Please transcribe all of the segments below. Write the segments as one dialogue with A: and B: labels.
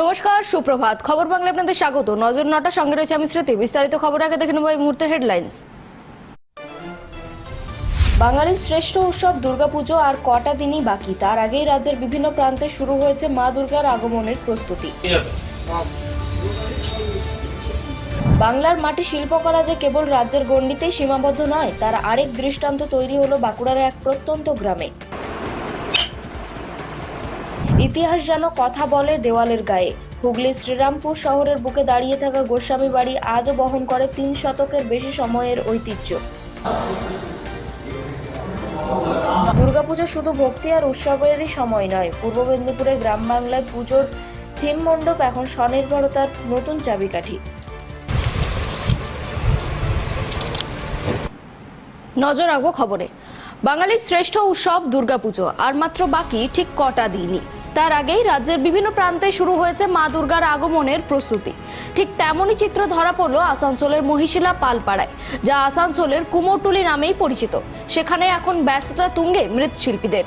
A: নমস্কার, সুপ্রভাত। খবর বাংলা আপনাদের স্বাগত। নজর নটা, সঙ্গে রয়েছে আমি স্মৃতি। বিস্তারিত খবর আগে দেখে নেব এই মুহূর্তে হেডলাইন্স। বাঙালির শ্রেষ্ঠ উৎসব দুর্গাপুজো আর কটা দিনই বাকি। তার আগেই রাজ্যের বিভিন্ন প্রান্তে শুরু হয়েছে মা দুর্গার আগমনের প্রস্তুতি। বাংলার মাটি শিল্পকলা যে কেবল রাজ্যের গণ্ডিতেই সীমাবদ্ধ নয়, তার আরেক দৃষ্টান্ত তৈরি হলো বাঁকুড়ার এক প্রত্যন্ত গ্রামে। ইতিহাস যেন কথা বলে দেওয়ালের গায়ে। হুগলির শ্রীরামপুর শহরের বুকে দাঁড়িয়ে থাকা গোস্বামী বাড়ি আজও বহন করে তিন শতকের বেশি সময়ের ঐতিহ্য। দুর্গাপুজো শুধু ভক্তি আর উৎসবেরই সময় নয়, পূর্ব মেদিনীপুরে গ্রাম বাংলায় পুজোর থিম মণ্ডপ এখন স্বনির্ভরতার নতুন চাবিকাঠি। নজর রাখব খবরে। বাঙালির শ্রেষ্ঠ উৎসব দুর্গাপুজো, আর মাত্র বাকি ঠিক কটা দিনই। তার আগেই রাজ্যের বিভিন্ন প্রান্তে শুরু হয়েছে মা দুর্গার আগমনের প্রস্তুতি। ঠিক তেমনই চিত্র ধরা পড়ল আসানসোলের মহিশিলা পালপাড়ায়, যা আসানসোলের কুমোরটুলি নামেই পরিচিত। সেখানে এখন ব্যস্ততা তুঙ্গে মৃৎশিল্পীদের।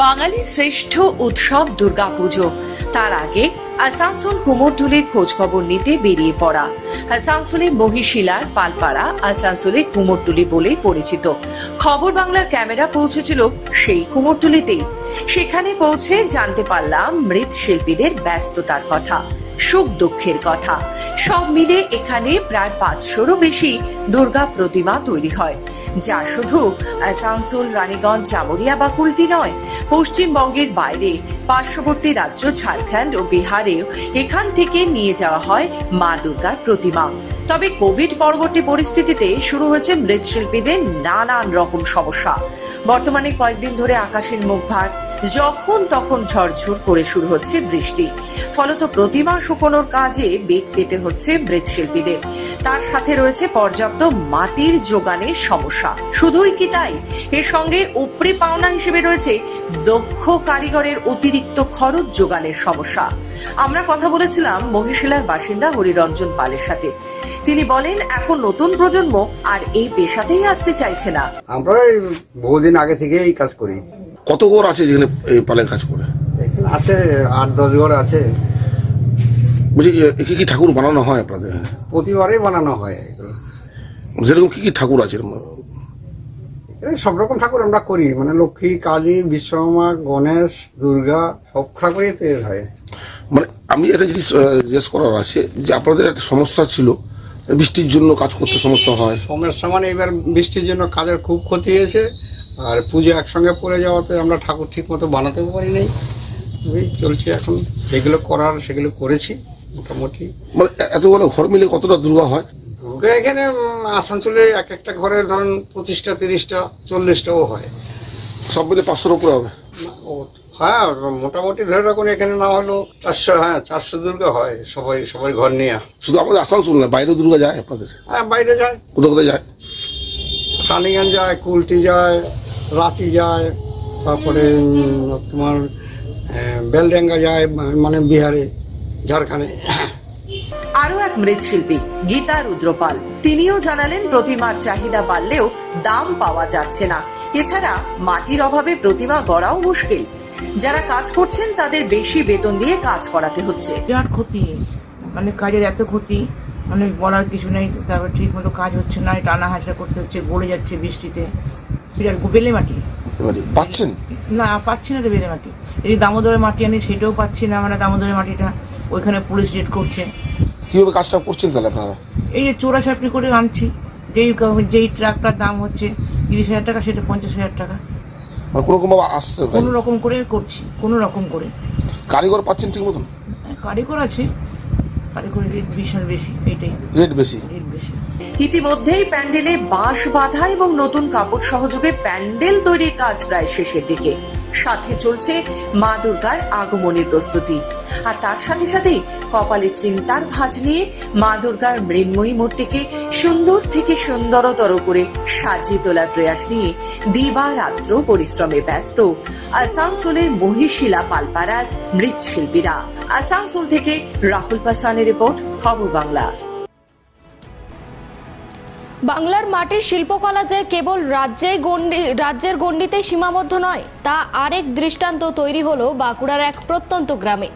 B: বাঙালির শ্রেষ্ঠ উৎসব দুর্গাপুজো। তার আগে আসানসোল কুমোরটুলির খোঁজখবর নিতে বেরিয়ে পড়া। আসানসোলের মহিশিলার পালপাড়া, আসানসোলে কুমোরটুলি বলেই পরিচিত। খবর বাংলার ক্যামেরা পৌঁছেছিল সেই কুমোরটুলিতেই। সেখানে পৌঁছে জানতে পারলাম মৃৎশিল্পীদের ব্যস্ততার কথা, সুখ দুঃখের কথা। সব মিলে এখানে প্রায় পাঁচশোরও বেশি দুর্গা প্রতিমা তৈরি হয়। যা শুধু আসানসোল, রানীগঞ্জ, জামুরিয়া বা কুলটি নয়, পশ্চিমবঙ্গের বাইরে, পার্শ্ববর্তী রাজ্য ঝাড়খণ্ড ও বিহারেও এখান থেকে নিয়ে যাওয়া হয় মা দুর্গার প্রতিমা। তবে কোভিড পরবর্তী পরিস্থিতিতে শুরু হয়েছে মৃৎশিল্পীদের নানান রকম সমস্যা। বর্তমানে কয়েকদিন ধরে আকাশের মুখ ভার, যখন তখন ঝরঝর করে শুরু হচ্ছে বৃষ্টি। ফলত প্রতিমা শুকোনোর কাজে বেগ পেতে হচ্ছে মৃৎশিল্পীদের। তার সাথে রয়েছে পর্যাপ্ত মাটির যোগানের সমস্যা। শুধুই কি তাই? এর সঙ্গে উপরি পাওনা হিসেবে রয়েছে দক্ষ কারিগরের অতিরিক্ত খরচ যোগানের সমস্যা। আমরা কথা বলেছিলাম মহিশিলার বাসিন্দা হরিরঞ্জন পালের সাথে। তিনি বলেন এখন নতুন প্রজন্ম আর এই পেশাতেই আসতে চাইছে না।
C: আমরা এই বহুদিন আগে থেকে এই কাজ করি।
D: কত ঘর আছে যেখানে এই পালের কাজ করে?
C: এখানে আছে আট দশ ঘর আছে।
D: বলছি কি কি ঠাকুর বানানো হয় আপনাদের?
C: প্রতিবারেই বানানো হয় এগুলো।
D: যেরকম কি কি ঠাকুর আছে?
C: সব রকম ঠাকুর আমরা করি মানে লক্ষ্মী কালী বিশ্বকর্মা গণেশ দুর্গা সব ঠাকুরই তৈরি হয়।
D: মানে আমি একটা জিনিস জিজ্ঞেস করার আছে যে আপনাদের একটা সমস্যা ছিল বৃষ্টির জন্য কাজ করতে সমস্যা হয়।
C: সমস্যা মানে এবার বৃষ্টির জন্য কাজের খুব ক্ষতি হয়েছে। আর পুজো একসঙ্গে পড়ে যাওয়াতে আমরা ঠাকুর ঠিক মতো বানাতে পারি নাই এই চলছে এখন। যেগুলো করার সেগুলো করেছি মোটামুটি।
D: মানে এ- এতগুলো ঘর মিলে কতটা দুর্গা হয়?
C: দুর্গা এখানে আসানসোলে এক একটা ঘরে ধরুন পঁচিশটা তিরিশটা চল্লিশটাও হয়।
D: সব মিলে পাঁচশোর উপরে হবে।
C: না, ও- হ্যাঁ মোটামুটি ধরে রাখুন এখানে না হলেও চারশো হ্যাঁ চারশো দুর্গা হয় সবাই সবাই ঘর নিয়ে।
D: শুধু আমাদের আসানসোল না বাইরেও দুর্গা যায় আপনাদের?
C: হ্যাঁ বাইরে যায়।
D: কোথাও কোথায় যায়?
C: টালিগঞ্জ যায় কুলটি যায় রাঁচি যায় তারপরে তোমার বেলডাঙ্গা যায় মানে বিহারে ঝাড়খণ্ডে।
B: আরও এক মৃৎশিল্পী গীতা রুদ্রপাল। তিনিও জানালেন প্রতিমার চাহিদা বাড়লেও দাম পাওয়া যাচ্ছে না। এছাড়া মাটির অভাবে প্রতিমা গড়াও মুশকিল। যারা কাজ করছেন তাদের বেশি বেতন দিয়ে কাজ করাতে হচ্ছে।
E: বিরাট ক্ষতি। মানে কাজের এত ক্ষতি মানে বলার কিছু নেই তারপর ঠিক মতো কাজ হচ্ছে না টানা হাঁচড়া করতে হচ্ছে গড়ে যাচ্ছে বৃষ্টিতে। বিরাট বেলে মাটি।
D: পাচ্ছেন?
E: না পাচ্ছি না তো বেলে মাটি। এই দামোদরের মাটি আনি সেটাও পাচ্ছি না মানে দামোদরের মাটিটা ওইখানে পুলিশ রেড করছে।
D: কীভাবে কাজটা করছেন তাহলে আপনারা?
E: এই যে চোরা চাপড়ি করে আনছি যেই যেই ট্রাকটার দাম হচ্ছে তিরিশ হাজার টাকা সেটা পঞ্চাশ হাজার টাকা।
D: মানে কোনো রকম ভাবে আসছে
E: কোনো রকম করে করছি কোনো রকম করে।
D: কারিগর পাচ্ছেন ঠিক মতন?
E: কারিগর আছে। কারিগরের রেট বিশাল বেশি এইটাই
D: রেট বেশি?
E: রেট বেশি।
B: ইতিমধ্যেই প্যান্ডেলে বাঁশ বাঁধা এবং নতুন কাপড় সহযোগে প্যান্ডেল তৈরির কাজ প্রায় শেষের দিকে। সাথে চলছে মা দুর্গার আগমনের প্রস্তুতি। আর তার সাথে সাথেই কপালে চিন্তার ভাঁজ নিয়ে মা দুর্গার মৃন্ময়ী মূর্তিকে সুন্দর থেকে সুন্দরতর করে সাজিয়ে তোলার প্রয়াস নিয়ে দিবা রাত্র পরিশ্রমে ব্যস্ত আসানসোলের মহিশিলা পালপাড়ার মৃৎশিল্পীরা। আসানসোল থেকে রাহুল পাসানের রিপোর্ট, খবর বাংলা।
F: বাংলার মাটির শিল্পকলা যে কেবল রাজ্যে গণ্ডি, রাজ্যের গণ্ডিতে সীমাবদ্ধ নয়, তা আরেক দৃষ্টান্ত তৈরি হলো বাঁকুড়ার এক প্রত্যন্ত গ্রামে।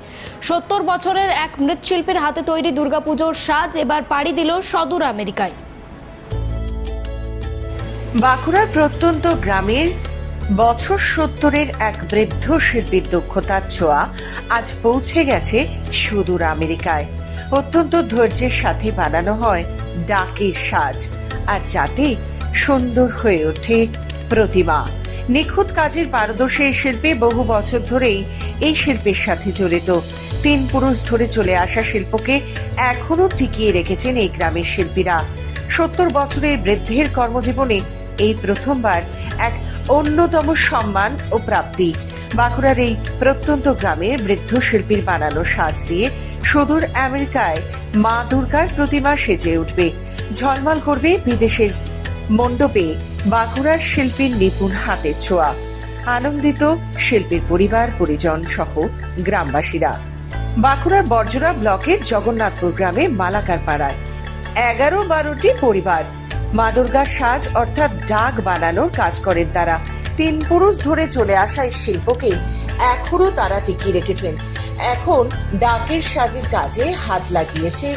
F: সত্তর বছরের এক মৃৎশিল্পীর হাতে তৈরি দুর্গাপুজোর সাজ এবার পাড়ি দিল সদূর আমেরিকায়।
B: বাঁকুড়ার প্রত্যন্ত গ্রামের বছর সত্তরের এক বৃদ্ধ শিল্পীর দক্ষতার ছোঁয়া আজ পৌঁছে গেছে সুদূর আমেরিকায়। অত্যন্ত ধৈর্যের সাথে বানানো হয় ডাকের সাজ। আর যাতে সুন্দর হয়ে ওঠে প্রতিমা। নিখুঁত কাজের পারদর্শী শিল্পী বহু বছর ধরেই এই শিল্পের সাথে জড়িত। তিন পুরুষ ধরে চলে আসা শিল্পকে এখনও টিকিয়ে রেখেছেন এই গ্রামের শিল্পীরা। সত্তর বছরের বৃদ্ধের কর্মজীবনে এই প্রথমবার এক অন্যতম সম্মান ও প্রাপ্তি। বাঁকুড়ার এই প্রত্যন্ত গ্রামে বৃদ্ধ শিল্পীর বানানো সাজ দিয়ে সুদূর আমেরিকায় মা দুর্গার প্রতিমা সেজে উঠবে। ঝলমল করবে বিদেশের মণ্ডপে বাঁকুড়ার শিল্পীর নিপুণ হাতের ছোঁয়া। আনন্দিত শিল্পীর পরিবার, পরিজন সহ গ্রামবাসীরা। বাঁকুড়ার বর্জরা ব্লকের জগন্নাথপুর গ্রামে মালাকার পাড়ায়। এগারো বারোটি পরিবার মা দুর্গার সাজ অর্থাৎ ডাক বানানোর কাজ করেন তারা। তিন পুরুষ ধরে চলে আসা এই শিল্পকে এখনও তারা টিকিয়ে রেখেছেন। এখন ডাকের সাজের কাজে হাত লাগিয়েছে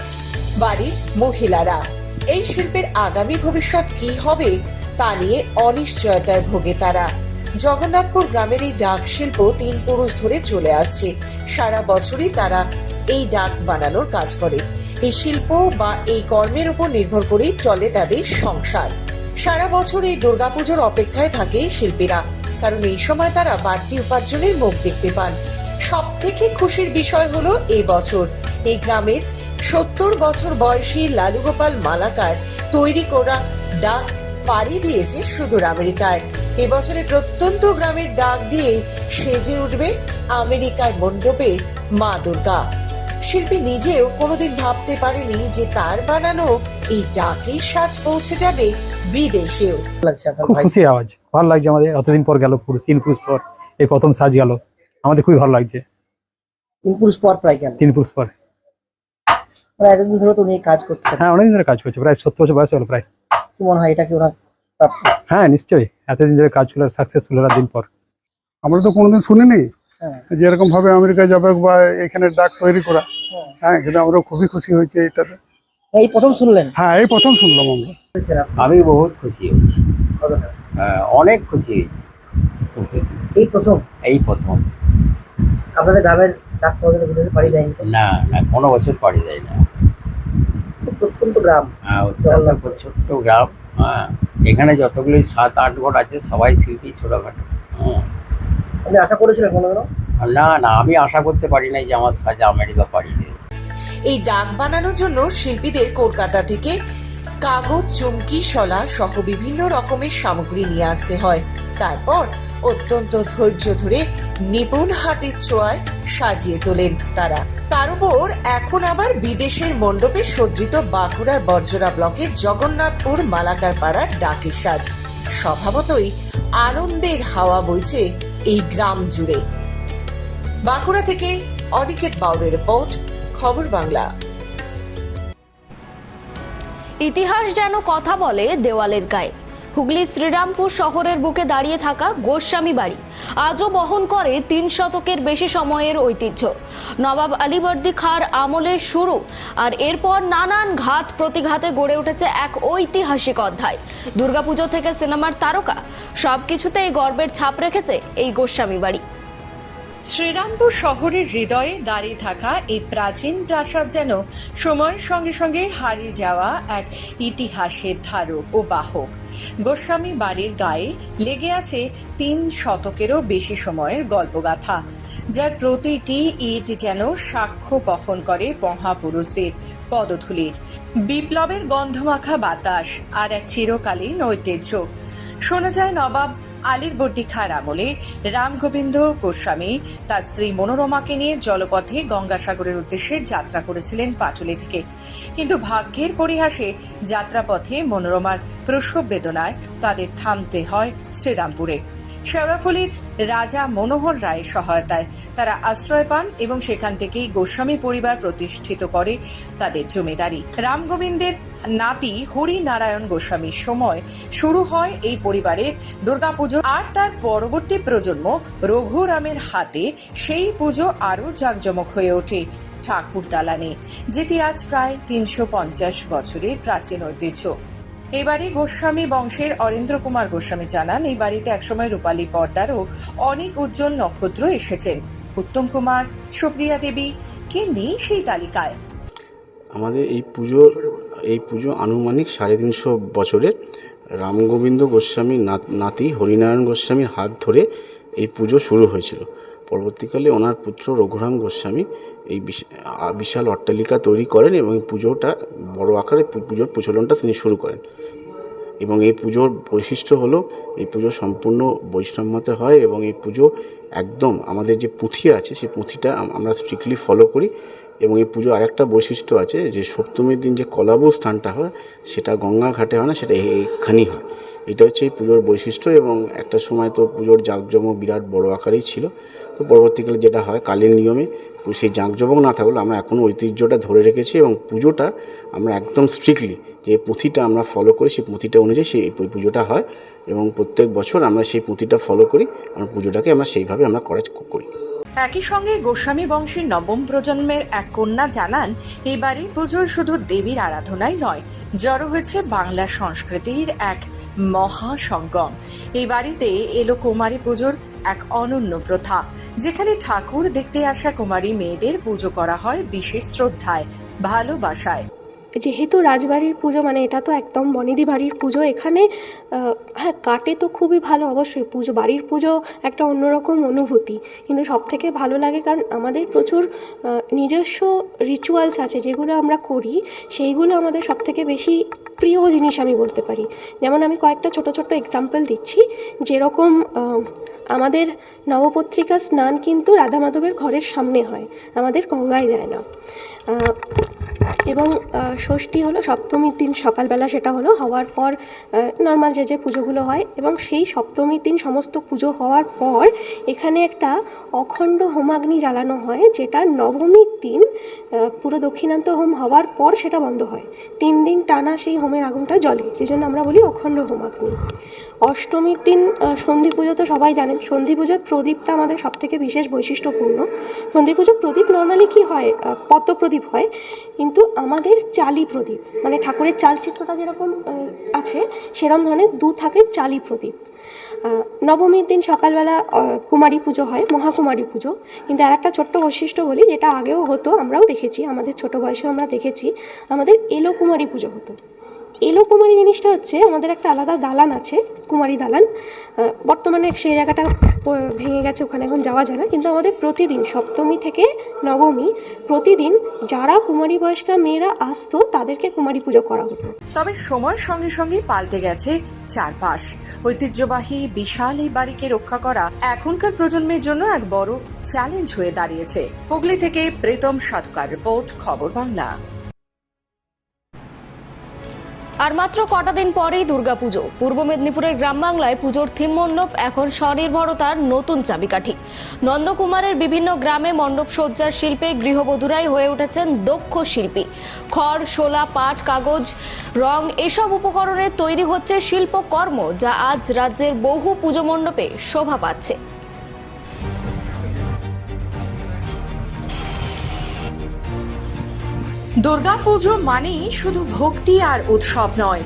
B: বাড়ির মহিলারা। এই শিল্পের আগামী ভবিষ্যৎ কি হবে তা নিয়ে অনিশ্চয়তায় ভোগে তারা। জগন্নাথপুর গ্রামের এই ডাক শিল্প তিন পুরুষ ধরে চলে আসছে। সারা বছরই তারা এই ডাক বানানোর কাজ করে। এই শিল্প বা এই কর্মের উপর নির্ভর করেই চলে তাদের সংসার। সারা বছর এই দুর্গাপুজোর অপেক্ষায় থাকে শিল্পীরা, কারণ এই সময় তারা বাড়তি উপার্জনের মুখ দেখতে পান। সব থেকে খুশির বিষয় হলো এই বছর। এই গ্রামের সত্তর বছর বয়সী লালুগোপাল মালাকার তৈরি করা ডাক পাড়ি দিয়েছে সুদূর আমেরিকায়। এবছরে প্রত্যন্ত গ্রামের ডাক দিয়ে সেজে উঠবে আমেরিকার মণ্ডপে মা দুর্গা। শিল্পী নিজেও কোনোদিন ভাবতে পারেনি যে তার বানানো এই ডাকের সাজ পৌঁছে যাবে বিদেশেও।
G: খুশি আওয়াজ। ভালো লাগছে আমাদের অতদিন পর গেল পুরো তিন পুরুষ পর এই প্রথম সাজ গেল। আমাদের খুবই ভালো লাগছে।
H: তিন পুরুষ পর প্রায় গেল।
G: তিন পুরুষ পর।
H: মানে এতদিন ধরে তো উনি এই কাজ করছেন।
G: হ্যাঁ অনেকদিন ধরে কাজ করছে প্রায় সত্তর বছর বয়স হলো প্রায়।
H: কি মনে হয় এটা কি ওনার প্রাপ্য?
G: হ্যাঁ নিশ্চয়ই। এতদিন ধরে কাজ করলে সাকসেসফুল হলো দিন পর।
I: আমরা তো কোনোদিন শুনিনি
H: হ্যাঁ।
I: যে ভাবে আমেরিকা যাবে বা এখানে ডাক তৈরি করা।
H: হ্যাঁ।
I: হ্যাঁ কিন্তু আমরা খুবই খুশি হয়েছে এটাতে
H: এই প্রথম শুনলেন?
I: হ্যাঁ এই প্রথম শুনলাম আমরা।
J: আমি বহুত খুশি হয়েছি। হ্যাঁ, অনেক খুশি হয়েছি।
H: এই প্রথম?
J: এই প্রথম।
H: আপনাদের গ্রামের ডাক দেয়নি
J: না না কোনো বছর পাড়ি দেয় না।
H: প্রত্যন্ত গ্রাম।
J: হ্যাঁ, অত্যন্ত ছোট্ট গ্রাম হ্যাঁ। এখানে যতগুলি সাত আট ঘর আছে সবাই শিল্পী ছোটখাটো হুম।
H: আপনি আশা করেছিলেন কোনোদিনও?
J: না না আমি আশা করতে পারি নাই যে আমার সাজা আমেরিকা পাড়ি দেবে।
B: এই ডাক বানানোর জন্য শিল্পীদের কলকাতা থেকে কাগজ চুমকি শলা সহ বিভিন্ন রকমের সামগ্রী নিয়ে আসতে হয়। তারপর অত্যন্ত ধৈর্য ধরে নিপুণ হাতের ছোঁয়ায় সাজিয়ে তোলেন তারা। তার উপর এখন আবার বিদেশের মণ্ডপে সজ্জিত বাঁকুড়ার বর্জরা ব্লকের জগন্নাথপুর মালাকার পাড়ার ডাকের সাজ। স্বভাবতই আনন্দের হাওয়া বইছে এই গ্রাম জুড়ে। বাঁকুড়া থেকে অনিকেত বাউরের রিপোর্ট, খবর বাংলা।
F: ইতিহাস যেন কথা বলে দেওয়ালের গায়ে। হুগলি শ্রীরামপুর শহরের বুকে দাঁড়িয়ে থাকা গোস্বামী বাড়ি আজও বহন করে তিন শতকের বেশি সময়ের ঐতিহ্য। নবাব আলীবর্দী খার আমলের শুরু আর এরপর নানান ঘাত প্রতিঘাতে গড়ে উঠেছে এক ঐতিহাসিক অধ্যায়। দুর্গাপুজো থেকে সিনেমার তারকা সবকিছুতেই গর্বের ছাপ রেখেছে এই গোস্বামী বাড়ি।
B: শ্রীরামপুর শহরের হৃদয়ে দাঁড়িয়ে থাকা এই প্রাচীন প্রাসাদ যেন সময়ের সঙ্গে সঙ্গে হারিয়ে যাওয়া এক ইতিহাসের ধারক ও বাহক। গোস্বামী বাড়ির গায়ে লেগে আছে তিন শতকেরও বেশি সময়ের গল্পগাথা, যার প্রতিটি ইট যেন সাক্ষ্য বহন করে মহাপুরুষদের পদধূলির। বিপ্লবের গন্ধমাখা বাতাস আর এক চিরকালীন ঐতিহ্য। শোনা যায় নবাব আলীর বর্দি খার আমলে রামগোবিন্দ গোস্বামী তার স্ত্রী মনোরমাকে নিয়ে জলপথে গঙ্গাসাগরের উদ্দেশ্যে যাত্রা করেছিলেন পাটুলি থেকে। কিন্তু ভাগ্যের পরিহাসে যাত্রাপথে মনোরমার প্রসব বেদনায় তাদের থামতে হয় শ্রীরামপুরে।
K: শেওড়াফুলির রাজা মনোহর রায়ের সহায়তায় তারা আশ্রয় পান এবং সেখান থেকেই গোস্বামী পরিবার প্রতিষ্ঠিত করে তাদের জমিদারি। রামগোবিন্দের নাতি হরিনারায়ণ গোস্বামীর সময় শুরু হয় এই পরিবারের দুর্গাপুজো। আর তার পরবর্তী প্রজন্ম রঘুরামের হাতে সেই পুজো আরও জাঁকজমক হয়ে ওঠে ঠাকুর দালানে, যেটি আজ প্রায় তিনশো পঞ্চাশ বছরের প্রাচীন ঐতিহ্য। এবারে গোস্বামী বংশের অরেন্দ্র কুমার গোস্বামী জানান, এই বাড়িতে একসময় রূপালী পর্দারও অনেক উজ্জ্বল নক্ষত্র এসেছেন। উত্তম কুমার, সুপ্রিয়া দেবী, কে নেই সেই তালিকায়?
L: আমাদের এই পুজোর এই পুজো আনুমানিক সাড়ে তিনশো বছরের রামগোবিন্দ গোস্বামীর নাত- হরিনারায়ণ গোস্বামীর হাত ধরে এই পুজো শুরু হয়েছিল। পরবর্তীকালে ওনার পুত্র রঘুরাম গোস্বামী এই বিশ- বিশাল অট্টালিকা তৈরি করেন এবং পুজোটা বড় আকারে পুজোর প্রচলনটা তিনি শুরু করেন। এবং এই পুজোর বৈশিষ্ট্য হলো, এই পুজো সম্পূর্ণ বৈষ্ণব মতে হয় এবং এই পুজো একদম আমাদের যে পুঁথি আছে, সেই পুঁথিটা আমরা স্ট্রিক্টলি ফলো করি। এবং এই পুজো আরেকটা বৈশিষ্ট্য আছে যে সপ্তমীর দিন যে কলাবু স্থানটা হয়, সেটা গঙ্গা ঘাটে হয় না, সেটা এইখানেই হয়। এটা হচ্ছে এই পুজোর বৈশিষ্ট্য এবং একটা সময় তো পুজোর জাঁকজমক বিরাট বড় আকারেই ছিল। তো পরবর্তীকালে যেটা হয়, কালীর নিয়মে সেই জাঁকজমক না থাকলে আমরা এখনও ঐতিহ্যটা ধরে রেখেছি এবং পুজোটা আমরা একদম স্ট্রিক্টলি যে পুঁথিটা আমরা ফলো করি, সেই পুঁথিটা অনুযায়ী সেই পুজোটা হয় এবং প্রত্যেক বছর আমরা সেই পুঁথিটা ফলো করি, আমরা পুজোটাকে আমরা সেইভাবে আমরা করা, করি।
K: একই সঙ্গে গোস্বামী বংশের নবম প্রজন্মের এক কন্যা জানান এই বাড়ির পুজোয় শুধু দেবীর আরাধনাই নয়, জড়ো হয়েছে বাংলা সংস্কৃতির এক মহা সঙ্গম এই বাড়িতে এলো কুমারী পুজোর এক অনন্য প্রথা, যেখানে ঠাকুর দেখতে আসা কুমারী মেয়েদের পুজো করা হয় বিশেষ শ্রদ্ধায়, ভালোবাসায়।
M: যেহেতু রাজবাড়ির পুজো মানে এটা তো একদম বনেদি বাড়ির পুজো, এখানে হ্যাঁ কাটে তো খুবই ভালো অবশ্যই পুজো, বাড়ির পুজো একটা অন্যরকম অনুভূতি। কিন্তু সব থেকে ভালো লাগে কারণ আমাদের প্রচুর নিজস্ব রিচুয়ালস আছে যেগুলো আমরা করি, সেইগুলো আমাদের সব থেকে বেশি প্রিয় জিনিস আমি বলতে পারি। যেমন আমি কয়েকটা ছোট ছোট এক্সাম্পল দিচ্ছি। যেরকম আমাদের নবপত্রিকা স্নান কিন্তু রাধা মাধবের ঘরের সামনে হয়, আমাদের গঙ্গায় যায় না। এবং ষষ্ঠী হলো সপ্তমীর দিন। সকালবেলা সেটা হলো হওয়ার পর নর্মাল যে যে পুজোগুলো হয় এবং সেই সপ্তমীর দিন সমস্ত পুজো হওয়ার পর এখানে একটা অখণ্ড হোমাগ্নি জ্বালানো হয়, যেটা নবমীর দিন পুরো দক্ষিণান্ত হোম হওয়ার পর সেটা বন্ধ হয়। তিন দিন টানা সেই হোমের আগুনটা জ্বলে সেই জন্য আমরা বলি অখণ্ড হোমাগ্নি। অষ্টমীর দিন সন্ধি পুজো তো সবাই জানেন, সন্ধি পুজোর প্রদীপটা আমাদের সবথেকে বিশেষ বৈশিষ্ট্যপূর্ণ। সন্ধি পুজোর প্রদীপ নর্মালি কি হয়? পদ্ম প্রদীপ হয়। কিন্তু আমাদের চালি প্রদীপ মানে ঠাকুরের চালচিত্রটা যেরকম আছে সেরকম ধরনের দু থাকে চালি প্রদীপ। নবমীর দিন সকালবেলা কুমারী পুজো হয়, মহাকুমারী পুজো। কিন্তু আর একটা ছোট্ট বৈশিষ্ট্য বলি, যেটা আগেও হতো, আমরাও দেখেছি, আমাদের ছোট বয়সে আমরা দেখেছি, আমাদের এলো কুমারী পুজো হতো। এলো কুমারী জিনিসটা হচ্ছে আমাদের একটা আলাদা দালান আছে, কুমারী দালান। বর্তমানে সেই জায়গাটা ভেঙে গেছে, ওখানে এখন যাওয়া যায় না। কিন্তু আমাদের প্রতিদিন সপ্তমী থেকে নবমী প্রতিদিন যারা কুমারী বয়স্কা মেয়েরা আসতো, তাদেরকে কুমারী পুজো করা হতো।
K: তবে সময়ের সঙ্গে সঙ্গে পাল্টে গেছে চারপাশ। ঐতিহ্যবাহী, বিশাল এই বাড়িকে রক্ষা করা এখনকার প্রজন্মের জন্য এক বড় চ্যালেঞ্জ হয়ে দাঁড়িয়েছে। হুগলি থেকে প্রীতম সাধুকার রিপোর্ট, খবর বাংলা।
F: আর মাত্র কটা দিন পরেই দুর্গাপুজো। পূর্ব মেদিনীপুরের গ্রাম বাংলায় পুজোর থিম মণ্ডপ এখন স্বনির্ভরতার নতুন চাবিকাঠি। নন্দকুমারের বিভিন্ন গ্রামে মণ্ডপ সজ্জার শিল্পে গৃহবধূরাই হয়ে উঠেছেন দক্ষ শিল্পী। খড়, শোলা, পাট, কাগজ, রং এসব উপকরণে তৈরি হচ্ছে শিল্পকর্ম যা আজ রাজ্যের বহু পুজো মণ্ডপে শোভা পাচ্ছে।
K: দুর্গাপুজো মানেই শুধু ভক্তি আর উৎসব নয়।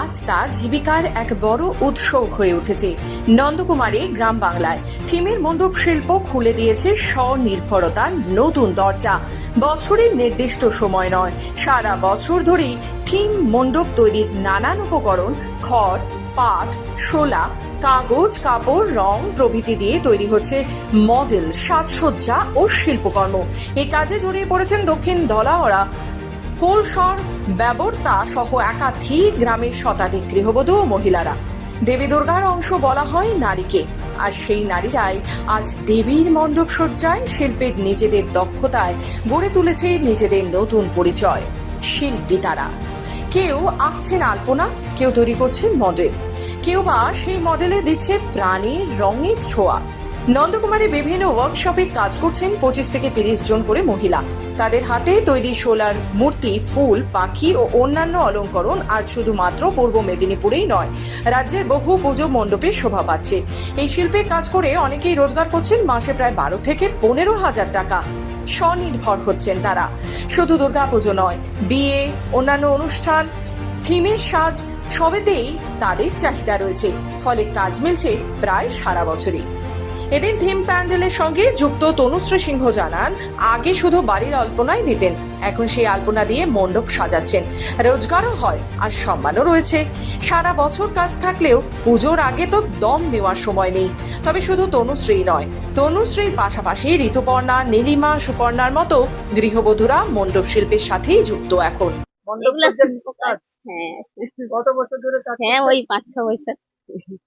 K: আজ তা জীবিকার এক বড় উৎসব হয়ে উঠেছে। নন্দকুমারে গ্রাম বাংলায় থিমের মণ্ডপ শিল্প খুলে দিয়েছে স্বনির্ভরতার নতুন দরজা। বছরের নির্দিষ্ট সময় নয়, সারা বছর ধরেই থিম মণ্ডপ তৈরির নানান উপকরণ, খড়, পাট, শোলা, কাগজ, কাপড়, রং প্রভৃতি দিয়ে তৈরি হচ্ছে মডেল, সাজসজ্জা ও শিল্পকর্ম। এ কাজে জড়িয়ে পড়েছেন দক্ষিণ দলাওড়া কোলসর ব্যবর্তা সহ একাধিক গ্রামের শতাধিক গৃহবধূ ও মহিলারা। দেবী দুর্গার অংশ বলা হয় নারীকে। আর সেই নারীরাই আজ দেবীর মণ্ডপ সজ্জায় শিল্পের নিজেদের দক্ষতায় গড়ে তুলেছে নিজেদের নতুন পরিচয় শিল্পী তারা কেউ আঁকছেন আলপনা, কেউ তৈরি করছেন মডেল। কেউ বা সেই মডেলে দিচ্ছে প্রাণীর রঙের ছোঁয়া। নন্দকুমারে বিভিন্ন ওয়ার্কশপে কাজ করছেন পঁচিশ থেকে তিরিশ জন করে মহিলা। তাদের হাতে তৈরি সোলার মূর্তি, ফুল, পাখি ও অন্যান্য অলঙ্করণ আজ শুধুমাত্র পূর্ব মেদিনীপুরেই নয়, রাজ্যের বহু পুজো মণ্ডপে শোভা পাচ্ছে। এই শিল্পে কাজ করে অনেকেই রোজগার করছেন মাসে প্রায় বারো থেকে পনেরো হাজার টাকা। স্বনির্ভর হচ্ছেন তারা। শুধু দুর্গাপুজো নয়, বিয়ে, অন্যান্য অনুষ্ঠান, থিমের সাজ, সবেতেই তাদের চাহিদা রয়েছে। ফলে কাজ মিলছে প্রায় সারা বছরই। এদিন থিম প্যান্ডেলের সঙ্গে যুক্ত তনুশ্রী সিংহ জানান আগে শুধু বাড়ির আলপনাই দিতেন এখন সেই আলপনা দিয়ে মণ্ডপ সাজাচ্ছেন। রোজগারও হয় আর সম্মানও রয়েছে। সারা বছর কাজ থাকলেও পুজোর আগে তো দম নেওয়ার সময় নেই। তবে শুধু তনুশ্রী নয় তনুশ্রীর পাশাপাশি ঋতুপর্ণা নীলিমা সুপর্ণার মতো গৃহবধূরা মণ্ডপ শিল্পের সাথেই যুক্ত এখন।
H: হ্যাঁ। কত বছর ধরে কাজ হ্যাঁ ওই পাঁচ ছ বছর।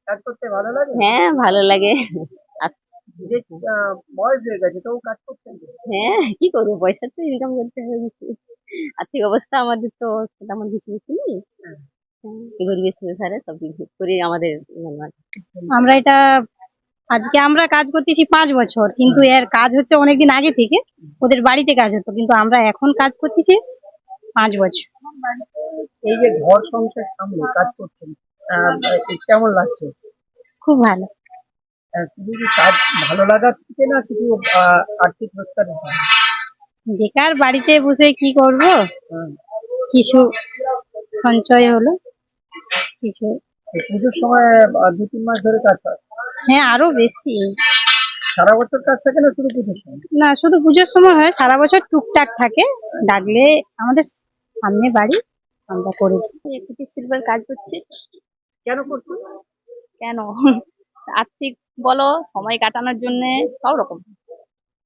H: কাজ করতে ভালো লাগে? হ্যাঁ ভালো লাগে। যে আহ, বয়স হয়ে গেছে তো কাজ করছেন হ্যাঁ কি করব? পয়সা তো ইনকাম করতে হবে কিছু। আর্থিক অবস্থা আমাদের তো তেমন কিছু কিছু নেই। হ্যাঁ, গরিবের সংসারে সব করে আমাদের মানে
N: আমরা এটা আজকে আমরা কাজ করতেছি পাঁচ বছর কিন্তু এর কাজ হচ্ছে অনেকদিন আগে থেকে। ওদের বাড়িতে কাজ হতো কিন্তু আমরা এখন কাজ করতেছি পাঁচ বছর।
H: এই যে ঘর সংসার সামনে কাজ করছেন কেমন লাগছে?
N: খুব ভালো।
H: শুধু কি কাজ ভালো লাগার থেকে না কিছু আহ, আর্থিক রোজগার হয়?
N: বেকার বাড়িতে বসে কি করব? কিছু সঞ্চয় হলো কিছু।
H: পুজোর সময় দু তিন মাস ধরে কাজ হয়?
N: হ্যাঁ আরও বেশি।
H: সারা বছর কাজ থাকে না শুধু পুজোর সময়?
N: না শুধু পুজোর সময় হয় সারা বছর টুকটাক থাকে। ডাকলে আমাদের সামনে বাড়ি আমরা করে দিই। কুটির শিল্পের কাজ করছি
H: কেন করছেন
N: কেন? আর্থিক বলো সময় কাটানোর জন্য সব রকম।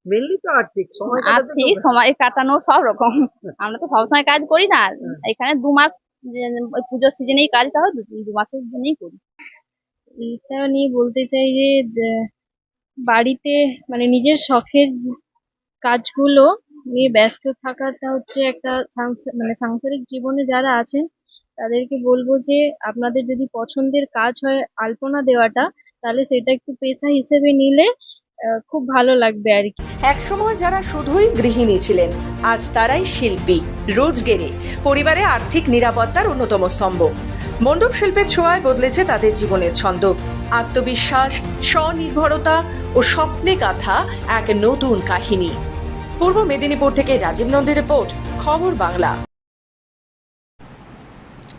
H: মেনলি তো আর্থিক সময়
N: আর্থিক সময় কাটানো সব রকম। আমরা তো সবসময় কাজ করি না। এখানে দু মাস পুজোর সিজনেই কাজটা হয় দু মাসের জন্যই করি। এটা নিয়ে বলতে চাই যে বাড়িতে মানে নিজের শখের কাজগুলো নিয়ে ব্যস্ত থাকাটা হচ্ছে একটা মানে সাংসারিক জীবনে যারা আছেন তাদেরকে বলব যে আপনাদের যদি পছন্দের কাজ হয় আলপনা দেওয়াটা তাহলে সেটা একটু পেশা হিসেবে নিলে খুব ভালো লাগবে আর কি।
K: একসময় যারা শুধুই গৃহিণী ছিলেন, আজ তারাই শিল্পী, রোজগেরে, পরিবারে আর্থিক নিরাপত্তার অন্যতম স্তম্ভ। মণ্ডপ শিল্পের ছোঁয়ায় বদলেছে তাদের জীবনের ছন্দ। আত্মবিশ্বাস, স্বনির্ভরতা ও স্বপ্নে গাথা এক নতুন কাহিনী। পূর্ব মেদিনীপুর থেকে রাজীব নন্দী রিপোর্ট, খবর বাংলা।